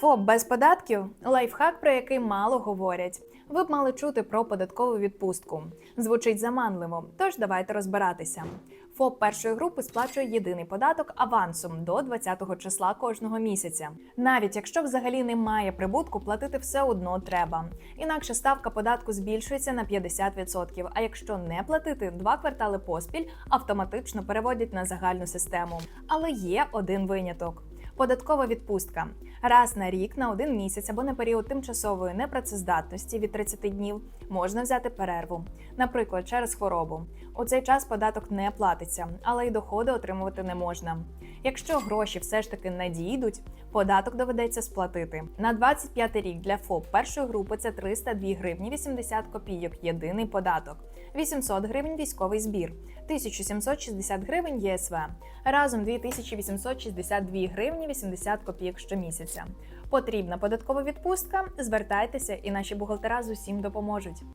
ФОП без податків лайфхак, про який мало говорять. Ви б мали чути про податкову відпустку. Звучить заманливо, тож давайте розбиратися. ФОП першої групи сплачує єдиний податок авансом до 20-го числа кожного місяця. Навіть якщо взагалі немає прибутку, платити все одно треба. Інакше ставка податку збільшується на 50%, А якщо не платити, два квартали поспіль автоматично переводять на загальну систему. Але є один виняток. Податкова відпустка раз на рік на один місяць або на період тимчасової непрацездатності від 30 днів можна взяти перерву, наприклад, через хворобу. У цей час податок не платиться, але й доходи отримувати не можна. Якщо гроші все ж таки надійдуть, податок доведеться сплатити. На 25 рік для ФОП першої групи це 302 гривні 80 копійок єдиний податок, 800 гривень військовий збір, 1760 гривень ЄСВ. Разом 2862 гривні 80 копійок щомісяця. Потрібна податкова відпустка? Звертайтеся, і наші бухгалтера з усім допоможуть.